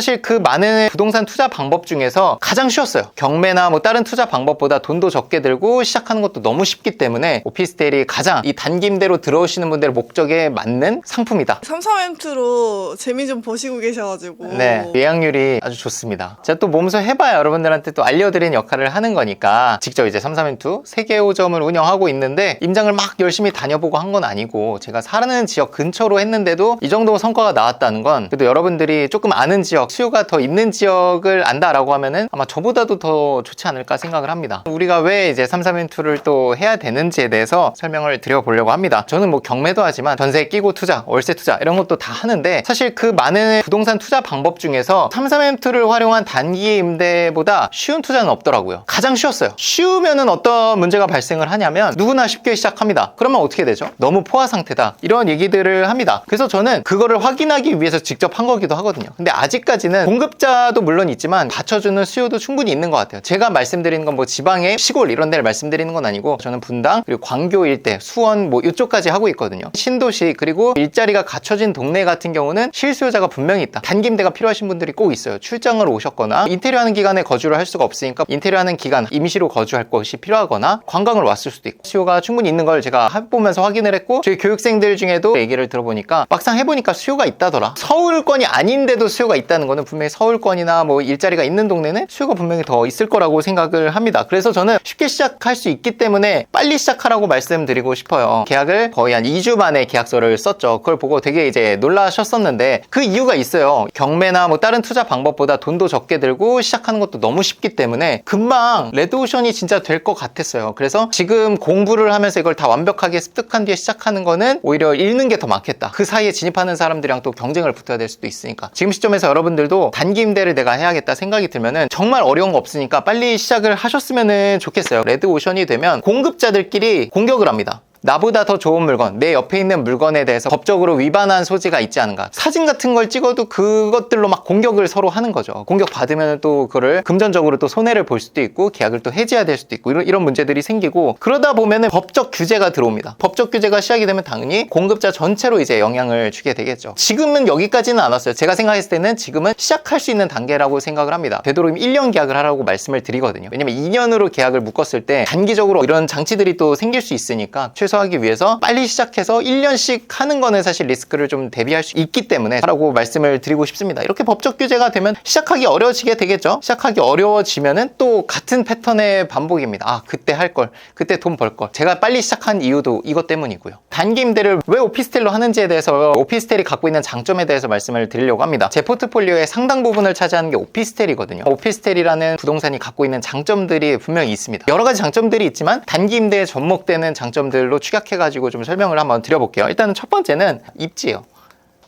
사실 그 많은 부동산 투자 방법 중에서 가장 쉬웠어요. 경매나 뭐 다른 투자 방법보다 돈도 적게 들고 시작하는 것도 너무 쉽기 때문에 오피스텔이 가장 이 단기 임대로 들어오시는 분들의 목적에 맞는 상품이다. 삼삼엠투로 재미 좀 보시고 계셔가지고 네, 예약률이 아주 좋습니다. 제가 또 몸소 해봐야 여러분들한테 또 알려드리는 역할을 하는 거니까 직접 이제 삼삼엔투 세개 5점을 운영하고 있는데 임장을 막 열심히 다녀보고 한 건 아니고 제가 사는 지역 근처로 했는데도 이 정도 성과가 나왔다는 건 그래도 여러분들이 조금 아는 지역, 수요가 더 있는 지역을 안다라고 하면은 아마 저보다도 더 좋지 않을까 생각을 합니다. 우리가 왜 이제 삼삼엔투를 또 해야 되는지에 대해서 설명을 드려보려고 합니다. 저는 뭐 경매도 하지만 전세 끼고 투자, 월세 투자 이런 것도 다 하는데 사실 그 많은 부동산 투자 방법 중에서 33M2를 활용한 단기 임대보다 쉬운 투자는 없더라고요. 가장 쉬웠어요. 쉬우면은 어떤 문제가 발생을 하냐면 누구나 쉽게 시작합니다. 그러면 어떻게 되죠? 너무 포화 상태다. 이런 얘기들을 합니다. 그래서 저는 그거를 확인하기 위해서 직접 한 거기도 하거든요. 근데 아직까지 는 공급자도 물론 있지만 받쳐주는 수요도 충분히 있는 것 같아요. 제가 말씀드리는 건 뭐 지방의 시골 이런 데를 말씀드리는 건 아니고 저는 분당 그리고 광교 일대, 수원 뭐 이쪽까지 하고 있거든요. 신도시 그리고 일자리가 갖춰진 동네 같은 경우는 실수요자가 분명히 있다. 단기 임대가 필요하신 분들이 꼭 있어요. 출장을 오셨거나 인테리어 하는 기간에 거주를 할 수가 없으니까 인테리어 하는 기간 임시로 거주할 것이 필요하거나 관광을 왔을 수도 있고 수요가 충분히 있는 걸 제가 해보면서 확인을 했고 저희 교육생들 중에도 얘기를 들어보니까 막상 해보니까 수요가 있다더라. 서울권이 아닌데도 수요가 있다는 거는 분명히 서울권이나 뭐 일자리가 있는 동네는 수요가 분명히 더 있을 거라고 생각을 합니다. 그래서 저는 쉽게 시작할 수 있기 때문에 빨리 시작하라고 말씀드리고 싶어요. 계약을 거의 한 2주 만에 계약서를 썼죠. 그걸 보고 되게 이제 놀라셨었는데 그 이유가 있어요. 경매나 뭐 다른 투자 방법보다 돈도 적게 들고 시작하는 것도 너무 쉽기 때문에 금방 레드오션이 진짜 될 것 같았어요. 그래서 지금 공부를 하면서 이걸 다 완벽하게 습득한 뒤에 시작하는 거는 오히려 잃는 게 더 많겠다. 그 사이에 진입하는 사람들이랑 또 경쟁을 붙어야 될 수도 있으니까. 지금 시점에서 여러분 들도 단기 임대를 내가 해야겠다 생각이 들면은 정말 어려운 거 없으니까 빨리 시작을 하셨으면 좋겠어요. 레드 오션이 되면 공급자들끼리 공격을 합니다. 나보다 더 좋은 물건, 내 옆에 있는 물건에 대해서 법적으로 위반한 소지가 있지 않은가. 사진 같은 걸 찍어도 그것들로 막 공격을 서로 하는 거죠. 공격 받으면 또 그거를 금전적으로 또 손해를 볼 수도 있고 계약을 또 해지해야 될 수도 있고 이런, 이런 문제들이 생기고 그러다 보면은 법적 규제가 들어옵니다. 법적 규제가 시작이 되면 당연히 공급자 전체로 이제 영향을 주게 되겠죠. 지금은 여기까지는 안 왔어요. 제가 생각했을 때는 지금은 시작할 수 있는 단계라고 생각을 합니다. 되도록이면 1년 계약을 하라고 말씀을 드리거든요. 왜냐면 2년으로 계약을 묶었을 때 단기적으로 이런 장치들이 또 생길 수 있으니까 최소 화하기 위해서 빨리 시작해서 1년씩 하는 거는 사실 리스크를 좀 대비할 수 있기 때문에 하라고 말씀을 드리고 싶습니다. 이렇게 법적 규제가 되면 시작하기 어려워지게 되겠죠. 시작하기 어려워지면은 또 같은 패턴의 반복입니다. 아, 그때 할 걸, 그때 돈 벌 걸. 제가 빨리 시작한 이유도 이것 때문이고요. 단기 임대를 왜 오피스텔로 하는지에 대해서 오피스텔이 갖고 있는 장점에 대해서 말씀을 드리려고 합니다. 제 포트폴리오의 상당 부분을 차지하는 게 오피스텔이거든요. 오피스텔이라는 부동산이 갖고 있는 장점들이 분명히 있습니다. 여러 가지 장점들이 있지만 단기 임대에 접목되는 장점들로 축약해가지고 좀 설명을 한번 드려볼게요. 일단 첫 번째는 입지예요.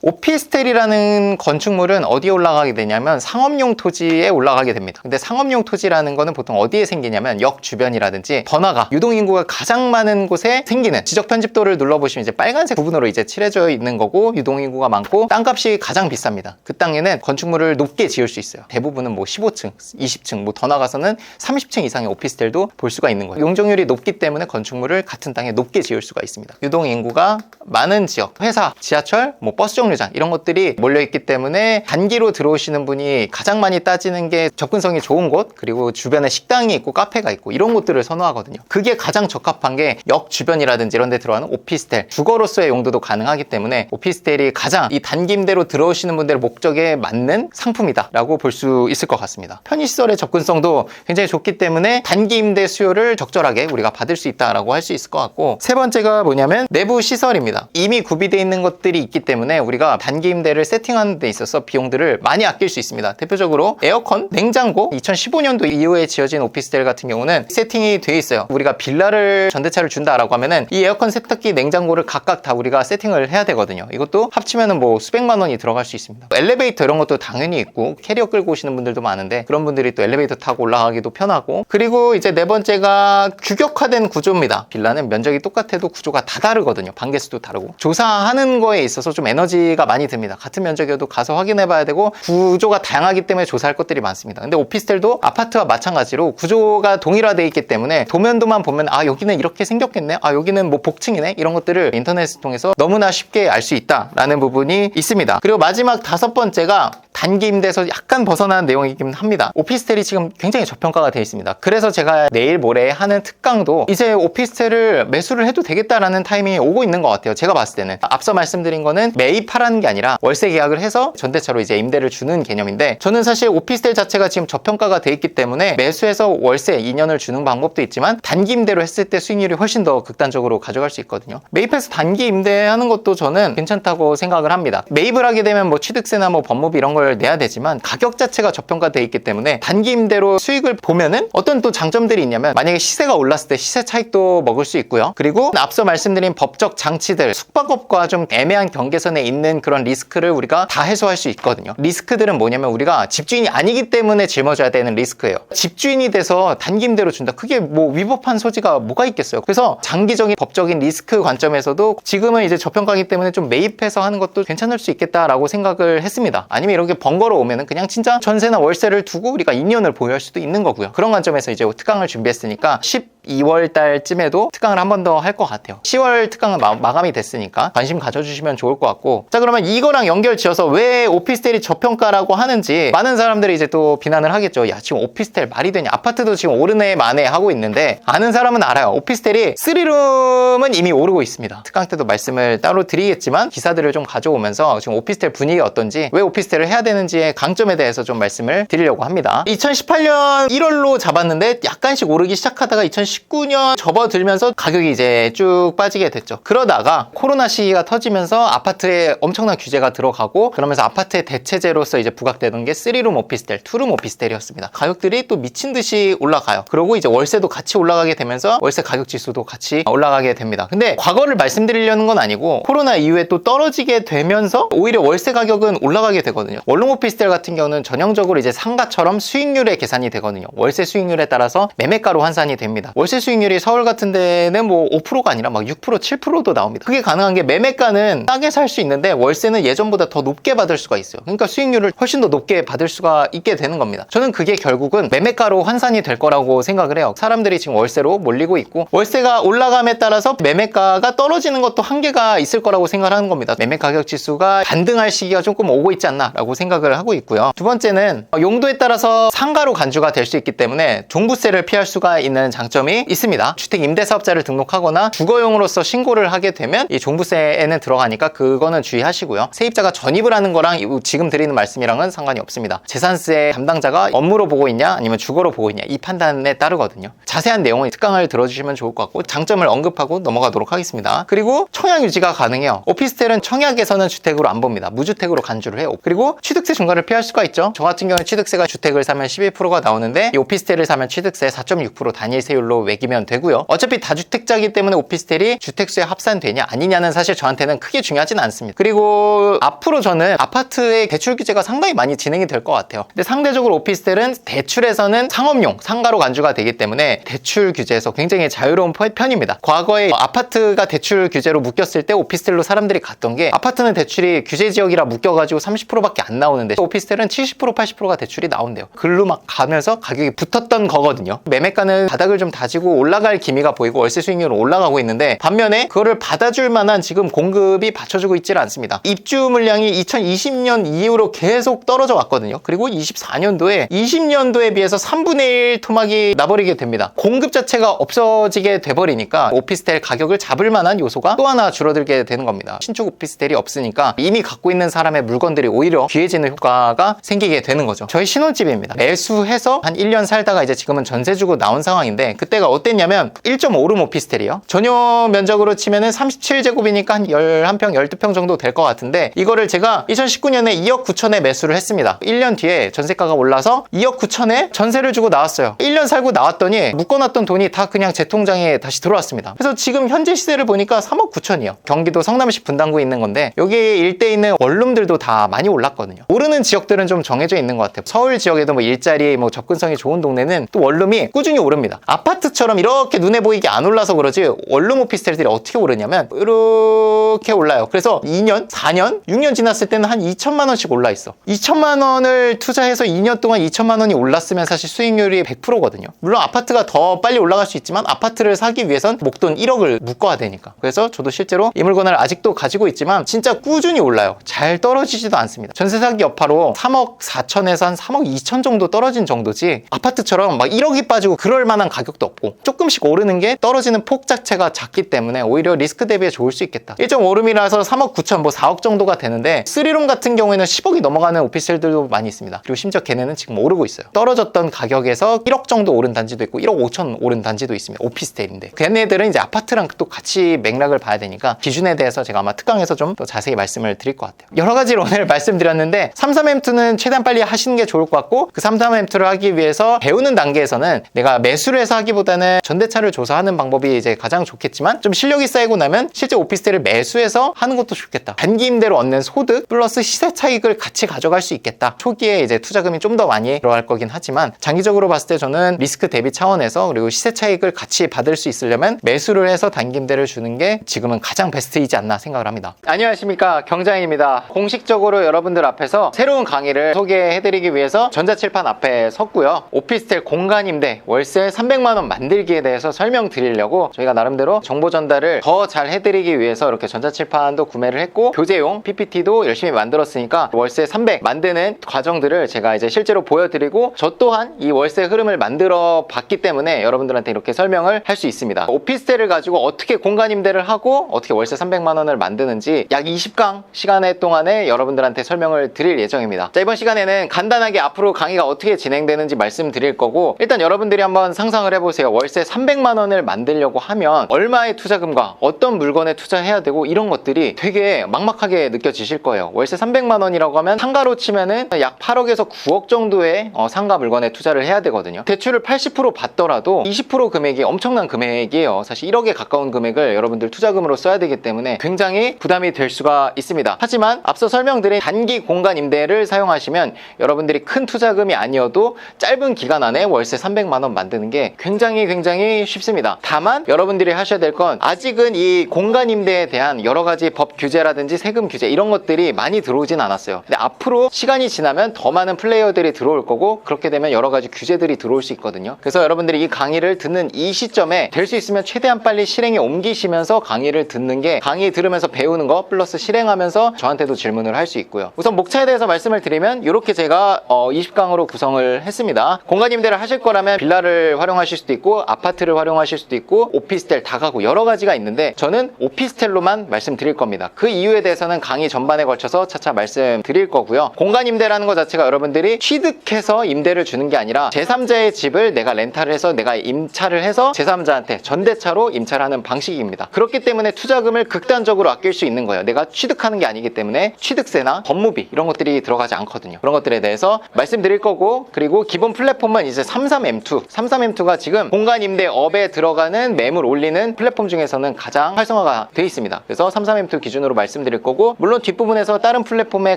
오피스텔이라는 건축물은 어디에 올라가게 되냐면 상업용 토지에 올라가게 됩니다. 근데 상업용 토지라는 거는 보통 어디에 생기냐면 역 주변이라든지 번화가, 유동인구가 가장 많은 곳에 생기는 지적 편집도를 눌러보시면 이제 빨간색 부분으로 이제 칠해져 있는 거고 유동인구가 많고 땅값이 가장 비쌉니다. 그 땅에는 건축물을 높게 지을 수 있어요. 대부분은 뭐 15층, 20층, 뭐 더 나가서는 30층 이상의 오피스텔도 볼 수가 있는 거예요. 용적률이 높기 때문에 건축물을 같은 땅에 높게 지을 수가 있습니다. 유동인구가 많은 지역, 회사, 지하철, 뭐 버스 정류 장 이런 것들이 몰려있기 때문에 단기로 들어오시는 분이 가장 많이 따지는 게 접근성이 좋은 곳 그리고 주변에 식당이 있고 카페가 있고 이런 곳들을 선호하거든요. 그게 가장 적합한 게 역 주변이라든지 이런 데 들어가는 오피스텔 주거로서의 용도도 가능하기 때문에 오피스텔이 가장 이 단기 임대로 들어오시는 분들의 목적에 맞는 상품이다 라고 볼 수 있을 것 같습니다. 편의시설의 접근성도 굉장히 좋기 때문에 단기 임대 수요를 적절하게 우리가 받을 수 있다라고 할 수 있을 것 같고 세 번째가 뭐냐면 내부 시설입니다. 이미 구비되어 있는 것들이 있기 때문에 우리가 단기 임대를 세팅하는 데 있어서 비용들을 많이 아낄 수 있습니다. 대표적으로 에어컨, 냉장고 2015년도 이후에 지어진 오피스텔 같은 경우는 세팅이 돼 있어요. 우리가 빌라를 전대차를 준다라고 하면은 이 에어컨 세탁기, 냉장고를 각각 다 우리가 세팅을 해야 되거든요. 이것도 합치면은 뭐 수백만 원이 들어갈 수 있습니다. 엘리베이터 이런 것도 당연히 있고 캐리어 끌고 오시는 분들도 많은데 그런 분들이 또 엘리베이터 타고 올라가기도 편하고 그리고 이제 네 번째가 규격화된 구조입니다. 빌라는 면적이 똑같아도 구조가 다 다르거든요. 반개수도 다르고 조사하는 거에 있어서 좀 에너지 가 많이 듭니다. 같은 면적이어도 가서 확인해 봐야 되고 구조가 다양하기 때문에 조사할 것들이 많습니다. 근데 오피스텔도 아파트와 마찬가지로 구조가 동일화되어 있기 때문에 도면도만 보면 아 여기는 이렇게 생겼겠네. 아 여기는 뭐 복층이네. 이런 것들을 인터넷을 통해서 너무나 쉽게 알 수 있다라는 부분이 있습니다. 그리고 마지막 다섯 번째가 단기 임대에서 약간 벗어난 내용이긴 합니다. 오피스텔이 지금 굉장히 저평가가 되어 있습니다. 그래서 제가 내일 모레 하는 특강도 이제 오피스텔을 매수를 해도 되겠다라는 타이밍이 오고 있는 것 같아요. 제가 봤을 때는 앞서 말씀드린 거는 매입하라는 게 아니라 월세 계약을 해서 전대차로 이제 임대를 주는 개념인데 저는 사실 오피스텔 자체가 지금 저평가가 돼 있기 때문에 매수해서 월세 2년을 주는 방법도 있지만 단기 임대로 했을 때 수익률이 훨씬 더 극단적으로 가져갈 수 있거든요. 매입해서 단기 임대하는 것도 저는 괜찮다고 생각을 합니다. 매입을 하게 되면 뭐 취득세나 뭐 법무비 이런 걸 내야 되지만 가격 자체가 저평가돼 있기 때문에 단기 임대로 수익을 보면은 어떤 또 장점들이 있냐면 만약에 시세가 올랐을 때 시세 차익도 먹을 수 있고요. 그리고 앞서 말씀드린 법적 장치들 숙박업과 좀 애매한 경계선에 있는 그런 리스크를 우리가 다 해소할 수 있거든요. 리스크들은 뭐냐면 우리가 집주인이 아니기 때문에 짊어져야 되는 리스크예요. 집주인이 돼서 단기 임대로 준다. 그게 뭐 위법한 소지가 뭐가 있겠어요. 그래서 장기적인 법적인 리스크 관점에서도 지금은 이제 저평가기 때문에 좀 매입해서 하는 것도 괜찮을 수 있겠다라고 생각을 했습니다. 아니면 이렇게 번거로 오면은 그냥 진짜 전세나 월세를 두고 우리가 2년을 보유할 수도 있는 거고요. 그런 관점에서 이제 특강을 준비했으니까 12월 달쯤에도 특강을 한 번 더 할 것 같아요. 10월 특강은 마, 마감이 됐으니까 관심 가져주시면 좋을 것 같고 자 그러면 이거랑 연결 지어서 왜 오피스텔이 저평가라고 하는지 많은 사람들이 이제 또 비난을 하겠죠. 야 지금 오피스텔 말이 되냐? 아파트도 지금 오르네 마네 하고 있는데 아는 사람은 알아요. 오피스텔이 3룸은 이미 오르고 있습니다. 특강 때도 말씀을 따로 드리겠지만 기사들을 좀 가져오면서 지금 오피스텔 분위기가 어떤지 왜 오피스텔을 해야 되는지의 강점에 대해서 좀 말씀을 드리려고 합니다. 2018년 1월로 잡았는데 약간씩 오르기 시작하다가 2019년 접어들면서 가격이 이제 쭉 빠지게 됐죠. 그러다가 코로나 시기가 터지면서 아파트에 엄청난 규제가 들어가고 그러면서 아파트의 대체제로서 이제 부각되던 게 3룸 오피스텔, 2룸 오피스텔이었습니다. 가격들이 또 미친 듯이 올라가요. 그리고 이제 월세도 같이 올라가게 되면서 월세 가격 지수도 같이 올라가게 됩니다. 근데 과거를 말씀드리려는 건 아니고 코로나 이후에 또 떨어지게 되면서 오히려 월세 가격은 올라가게 되거든요. 원룸 오피스텔 같은 경우는 전형적으로 이제 상가처럼 수익률에 계산이 되거든요. 월세 수익률에 따라서 매매가로 환산이 됩니다. 월세 수익률이 서울 같은 데는 뭐 5%가 아니라 막 6%, 7%도 나옵니다. 그게 가능한 게 매매가는 싸게 살 수 있는데 월세는 예전보다 더 높게 받을 수가 있어요. 그러니까 수익률을 훨씬 더 높게 받을 수가 있게 되는 겁니다. 저는 그게 결국은 매매가로 환산이 될 거라고 생각을 해요. 사람들이 지금 월세로 몰리고 있고 월세가 올라감에 따라서 매매가가 떨어지는 것도 한계가 있을 거라고 생각하는 겁니다. 매매 가격 지수가 반등할 시기가 조금 오고 있지 않나라고 생각을 하고 있고요. 두 번째는 용도에 따라서 상가로 간주가 될 수 있기 때문에 종부세를 피할 수가 있는 장점이 있습니다. 주택 임대 사업자를 등록하거나 주거용으로서 신고를 하게 되면 이 종부세에는 들어가니까 그거는 주의하시고요. 세입자가 전입을 하는 거랑 이- 지금 드리는 말씀이랑은 상관이 없습니다. 재산세 담당자가 업무로 보고 있냐 아니면 주거로 보고 있냐 이 판단에 따르거든요. 자세한 내용은 특강을 들어주시면 좋을 것 같고 장점을 언급하고 넘어가도록 하겠습니다. 그리고 청약 유지가 가능해요. 오피스텔은 청약에서는 주택으로 안 봅니다. 무주택으로 간주를 해요. 그리고 취득세 중과를 피할 수가 있죠. 저 같은 경우는 취득세가 주택을 사면 12%가 나오는데 이 오피스텔을 사면 취득세 4.6% 단일 세율로 매기면 되고요. 어차피 다주택자이기 때문에 오피스텔이 주택수에 합산되냐 아니냐는 사실 저한테는 크게 중요하진 않습니다. 그리고 앞으로 저는 아파트의 대출 규제가 상당히 많이 진행이 될 것 같아요. 근데 상대적으로 오피스텔은 대출에서는 상업용, 상가로 간주가 되기 때문에 대출 규제에서 굉장히 자유로운 편- 편입니다. 과거에 아파트가 대출 규제로 묶였을 때 오피스텔로 사람들이 갔던 게 아파트는 대출이 규제 지역이라 묶여가지고 30%밖에 안 나오는데 오피스텔은 70% 80%가 대출이 나온대요. 글로 막 가면서 가격이 붙었던 거거든요. 매매가는 바닥을 좀 다지 고 올라갈 기미가 보이고 월세 수익률은 올라가고 있는데 반면에 그거를 받아줄 만한 지금 공급이 받쳐주고 있지는 않습니다. 입주 물량이 2020년 이후로 계속 떨어져 왔거든요. 그리고 24년도에 20년도에 비해서 3분의 1 토막이 나버리게 됩니다. 공급 자체가 없어지게 돼버리니까 오피스텔 가격을 잡을 만한 요소가 또 하나 줄어들게 되는 겁니다. 신축 오피스텔이 없으니까 이미 갖고 있는 사람의 물건들이 오히려 귀해지는 효과가 생기게 되는 거죠. 저희 신혼집입니다. 매수해서 한 1년 살다가 이제 지금은 전세 주고 나온 상황인데 그때 가 어땠냐면 1.5룸 오피스텔이요. 전용 면적으로 치면은 37제곱이니까 한 11평, 12평 정도 될 것 같은데 이거를 제가 2019년에 2억 9천에 매수를 했습니다. 1년 뒤에 전세가가 올라서 2억 9천에 전세를 주고 나왔어요. 1년 살고 나왔더니 묶어놨던 돈이 다 그냥 제 통장에 다시 들어왔습니다. 그래서 지금 현재 시세를 보니까 3억 9천이요. 경기도 성남시 분당구에 있는 건데 여기 일대에 있는 원룸들도 다 많이 올랐거든요. 오르는 지역들은 좀 정해져 있는 것 같아요. 서울 지역에도 뭐 일자리 뭐 접근성이 좋은 동네는 또 원룸이 꾸준히 오릅니다. 아파트 아파트처럼 이렇게 눈에 보이게 안 올라서 그러지 원룸 오피스텔들이 어떻게 오르냐면 이렇게 올라요. 그래서 2년, 4년, 6년 지났을 때는 한 2천만 원씩 올라 있어. 2천만 원을 투자해서 2년 동안 2천만 원이 올랐으면 사실 수익률이 100%거든요. 물론 아파트가 더 빨리 올라갈 수 있지만 아파트를 사기 위해선 목돈 1억을 묶어야 되니까. 그래서 저도 실제로 이 물건을 아직도 가지고 있지만 진짜 꾸준히 올라요. 잘 떨어지지도 않습니다. 전세 사기 여파로 3억 4천에서 한 3억 2천 정도 떨어진 정도지 아파트처럼 막 1억이 빠지고 그럴 만한 가격도 없고 조금씩 오르는 게 떨어지는 폭 자체가 작기 때문에 오히려 리스크 대비에 좋을 수 있겠다. 1.5룸이라서 3억 9천 뭐 4억 정도가 되는데 3룸 같은 경우에는 10억이 넘어가는 오피스텔들도 많이 있습니다. 그리고 심지어 걔네는 지금 오르고 있어요. 떨어졌던 가격에서 1억 정도 오른 단지도 있고 1억 5천 오른 단지도 있습니다. 오피스텔인데 걔네들은 이제 아파트랑 또 같이 맥락을 봐야 되니까 기준에 대해서 제가 아마 특강에서 좀 더 자세히 말씀을 드릴 것 같아요. 여러 가지로 오늘 말씀드렸는데 33M2는 최대한 빨리 하시는 게 좋을 것 같고 그 33M2를 하기 위해서 배우는 단계에서는 내가 매수를 해서 하기보다 는 전대차를 줘서 하는 방법이 이제 가장 좋겠지만 좀 실력이 쌓이고 나면 실제 오피스텔을 매수해서 하는 것도 좋겠다. 단기 임대로 얻는 소득 플러스 시세 차익을 같이 가져갈 수 있겠다. 초기에 이제 투자금이 좀 더 많이 들어갈 거긴 하지만 장기적으로 봤을 때 저는 리스크 대비 차원에서 그리고 시세 차익을 같이 받을 수 있으려면 매수를 해서 단기 임대를 주는 게 지금은 가장 베스트이지 않나 생각을 합니다. 안녕하십니까 경장입니다. 공식적으로 여러분들 앞에서 새로운 강의를 소개해드리기 위해서 전자칠판 앞에 섰고요. 오피스텔 공간 임대 월세 300만 원 만들기에 대해서 설명드리려고 저희가 나름대로 정보 전달을 더 잘 해드리기 위해서 이렇게 전자칠판도 구매를 했고 교재용 PPT도 열심히 만들었으니까 월세 300 만드는 과정들을 제가 이제 실제로 보여드리고 저 또한 이 월세 흐름을 만들어 봤기 때문에 여러분들한테 이렇게 설명을 할 수 있습니다. 오피스텔을 가지고 어떻게 공간 임대를 하고 어떻게 월세 300만 원을 만드는지 약 20강 시간에 동안에 여러분들한테 설명을 드릴 예정입니다. 자, 이번 시간에는 간단하게 앞으로 강의가 어떻게 진행되는지 말씀드릴 거고 일단 여러분들이 한번 상상을 해보세요. 월세 300만 원을 만들려고 하면 얼마의 투자금과 어떤 물건에 투자해야 되고 이런 것들이 되게 막막하게 느껴지실 거예요. 월세 300만 원이라고 하면 상가로 치면은 약 8억에서 9억 정도의 어, 상가 물건에 투자를 해야 되거든요. 대출을 80% 받더라도 20% 금액이 엄청난 금액이에요. 사실 1억에 가까운 금액을 여러분들 투자금으로 써야 되기 때문에 굉장히 부담이 될 수가 있습니다. 하지만 앞서 설명드린 단기 공간 임대를 사용하시면 여러분들이 큰 투자금이 아니어도 짧은 기간 안에 월세 300만 원 만드는 게 굉장히 굉장히 쉽습니다. 다만 여러분들이 하셔야 될 건 아직은 이 공간 임대에 대한 여러 가지 법 규제라든지 세금 규제 이런 것들이 많이 들어오진 않았어요. 근데 앞으로 시간이 지나면 더 많은 플레이어들이 들어올 거고 그렇게 되면 여러 가지 규제들이 들어올 수 있거든요. 그래서 여러분들이 이 강의를 듣는 이 시점에 될 수 있으면 최대한 빨리 실행에 옮기시면서 강의를 듣는 게 강의 들으면서 배우는 거 플러스 실행하면서 저한테도 질문을 할 수 있고요. 우선 목차에 대해서 말씀을 드리면 이렇게 제가 어, 20강으로 구성을 했습니다. 공간 임대를 하실 거라면 빌라를 활용하실 수도 있고 아파트를 활용하실 수도 있고 오피스텔 다 가고 여러 가지가 있는데 저는 오피스텔로만 말씀드릴 겁니다. 그 이유에 대해서는 강의 전반에 걸쳐서 차차 말씀드릴 거고요. 공간 임대라는 것 자체가 여러분들이 취득해서 임대를 주는 게 아니라 제3자의 집을 내가 렌탈을 해서 내가 임차를 해서 제3자한테 전대차로 임차를 하는 방식입니다. 그렇기 때문에 투자금을 극단적으로 아낄 수 있는 거예요. 내가 취득하는 게 아니기 때문에 취득세나 법무비 이런 것들이 들어가지 않거든요. 그런 것들에 대해서 말씀드릴 거고 그리고 기본 플랫폼은 이제 33M2 33M2가 지금 공간 임대 업에 들어가는 매물 올리는 플랫폼 중에서는 가장 활성화가 돼 있습니다. 그래서 33M2 기준으로 말씀드릴 거고 물론 뒷부분에서 다른 플랫폼에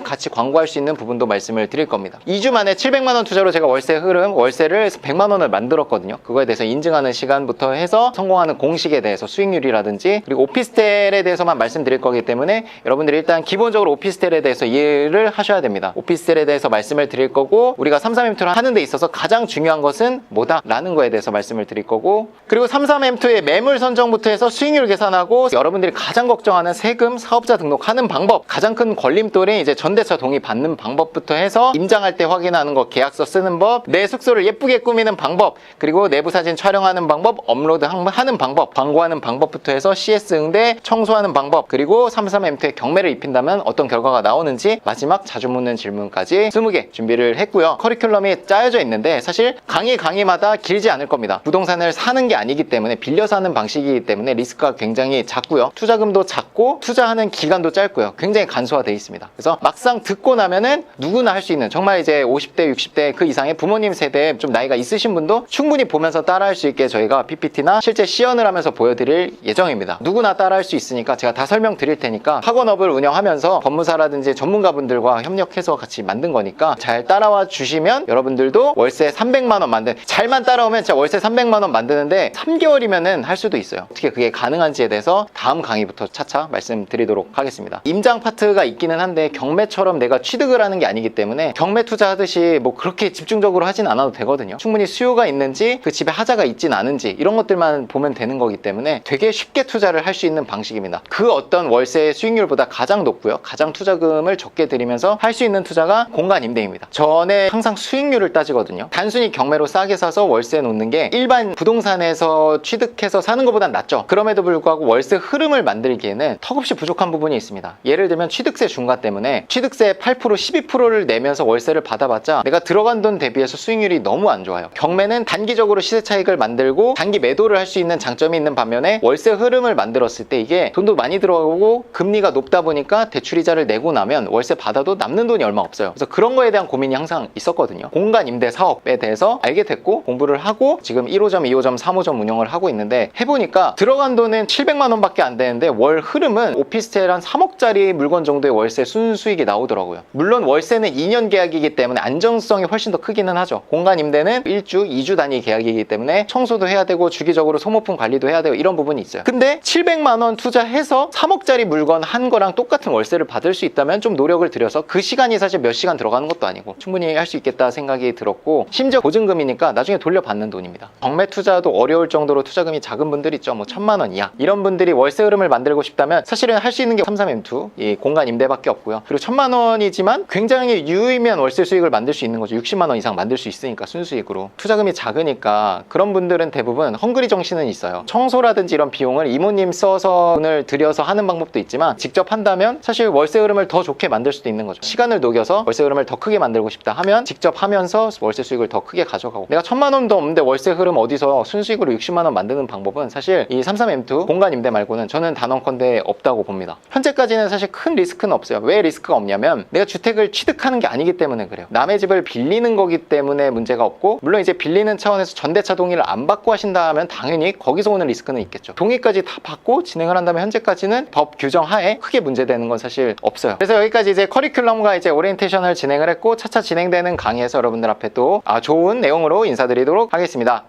같이 광고할 수 있는 부분도 말씀을 드릴 겁니다. 2주 만에 700만 원 투자로 제가 월세 흐름 월세를 100만 원을 만들었거든요. 그거에 대해서 인증하는 시간부터 해서 성공하는 공식에 대해서 수익률이라든지 그리고 오피스텔에 대해서만 말씀드릴 거기 때문에 여러분들이 일단 기본적으로 오피스텔에 대해서 이해를 하셔야 됩니다. 오피스텔에 대해서 말씀을 드릴 거고 우리가 33M2를 하는 데 있어서 가장 중요한 것은 뭐다? 라는 거에 대해서 말씀을 드릴 거고 그리고 33M2의 매물 선정부터 해서 수익률 계산하고 여러분들이 가장 걱정하는 세금, 사업자 등록하는 방법 가장 큰 걸림돌이 이제 전대차 동의 받는 방법부터 해서 임장할 때 확인하는 것, 계약서 쓰는 법, 내 숙소를 예쁘게 꾸미는 방법 그리고 내부 사진 촬영하는 방법, 업로드 하는 방법, 광고하는 방법부터 해서 CS 응대 청소하는 방법 그리고 33M2에 경매를 입힌다면 어떤 결과가 나오는지 마지막 자주 묻는 질문까지 20개 준비를 했고요. 커리큘럼이 짜여져 있는데 사실 강의 강의마다 길지 않을 겁니다. 부동산을 사는 게 아니기 때문에 빌려서 하는 방식이기 때문에 리스크가 굉장히 작고요. 투자금도 작고 투자하는 기간도 짧고요. 굉장히 간소화되어 있습니다. 그래서 막상 듣고 나면은 누구나 할 수 있는 정말 이제 50대, 60대 그 이상의 부모님 세대에 좀 나이가 있으신 분도 충분히 보면서 따라할 수 있게 저희가 PPT나 실제 시연을 하면서 보여드릴 예정입니다. 누구나 따라할 수 있으니까 제가 다 설명드릴 테니까 학원업을 운영하면서 법무사라든지 전문가분들과 협력해서 같이 만든 거니까 잘 따라와 주시면 여러분들도 월세 300만 원 만든 잘만 따라오면 진짜 월세 300만 300만 원 만드는데 3개월이면은 할 수도 있어요. 어떻게 그게 가능한지에 대해서 다음 강의부터 차차 말씀드리도록 하겠습니다. 임장 파트가 있기는 한데 경매처럼 내가 취득을 하는 게 아니기 때문에 경매 투자하듯이 뭐 그렇게 집중적으로 하진 않아도 되거든요. 충분히 수요가 있는지 그 집에 하자가 있진 않은지 이런 것들만 보면 되는 거기 때문에 되게 쉽게 투자를 할 수 있는 방식입니다. 그 어떤 월세 수익률보다 가장 높고요. 가장 투자금을 적게 들이면서 할 수 있는 투자가 공간 임대입니다. 전에 항상 수익률을 따지거든요. 단순히 경매로 싸게 사서 월세 놓는 게 일반 부동산에서 취득해서 사는 것보단 낫죠. 그럼에도 불구하고 월세 흐름을 만들기에는 턱없이 부족한 부분이 있습니다. 예를 들면 취득세 중과 때문에 취득세 8% 12%를 내면서 월세를 받아봤자 내가 들어간 돈 대비해서 수익률이 너무 안 좋아요. 경매는 단기적으로 시세 차익을 만들고 단기 매도를 할 수 있는 장점이 있는 반면에 월세 흐름을 만들었을 때 이게 돈도 많이 들어오고 금리가 높다 보니까 대출이자를 내고 나면 월세 받아도 남는 돈이 얼마 없어요. 그래서 그런 거에 대한 고민이 항상 있었거든요. 공간 임대 사업에 대해서 알게 됐고 공부를 하고 지금 1호점, 2호점, 3호점 운영을 하고 있는데 해보니까 들어간 돈은 700만 원밖에 안 되는데 월 흐름은 오피스텔 한 3억짜리 물건 정도의 월세 순수익이 나오더라고요. 물론 월세는 2년 계약이기 때문에 안정성이 훨씬 더 크기는 하죠. 공간 임대는 1주, 2주 단위 계약이기 때문에 청소도 해야 되고 주기적으로 소모품 관리도 해야 되고 이런 부분이 있어요. 근데 700만 원 투자해서 3억짜리 물건 한 거랑 똑같은 월세를 받을 수 있다면 좀 노력을 들여서 그 시간이 사실 몇 시간 들어가는 것도 아니고 충분히 할 수 있겠다 생각이 들었고 심지어 보증금이니까 나중에 돌려받는 돈입니다. 경매 투자도 어려울 정도로 투자금이 작은 분들 있죠. 뭐 천만 원 이하 이런 분들이 월세 흐름을 만들고 싶다면 사실은 할 수 있는 게 33M2 이 공간 임대밖에 없고요. 그리고 천만 원이지만 굉장히 유의미한 월세 수익을 만들 수 있는 거죠. 60만 원 이상 만들 수 있으니까 순수익으로 투자금이 작으니까 그런 분들은 대부분 헝그리 정신은 있어요. 청소라든지 이런 비용을 이모님 써서 돈을 들여서 하는 방법도 있지만 직접 한다면 사실 월세 흐름을 더 좋게 만들 수도 있는 거죠. 시간을 녹여서 월세 흐름을 더 크게 만들고 싶다 하면 직접 하면서 월세 수익을 더 크게 가져가고 내가 천만 원도 없는데 월세 흐름 어디서 순수익으로 60만 원 만드는 방법은 사실 이 33M2 공간 임대 말고는 저는 단언컨대 없다고 봅니다. 현재까지는 사실 큰 리스크는 없어요. 왜 리스크가 없냐면 내가 주택을 취득하는 게 아니기 때문에 그래요. 남의 집을 빌리는 거기 때문에 문제가 없고 물론 이제 빌리는 차원에서 전대차 동의를 안 받고 하신다 하면 당연히 거기서 오는 리스크는 있겠죠. 동의까지 다 받고 진행을 한다면 현재까지는 법 규정 하에 크게 문제되는 건 사실 없어요. 그래서 여기까지 이제 커리큘럼과 이제 오리엔테이션을 진행을 했고 차차 진행되는 강의에서 여러분들 앞에 또 아, 좋은 내용으로 인사드리도록 하겠습니다.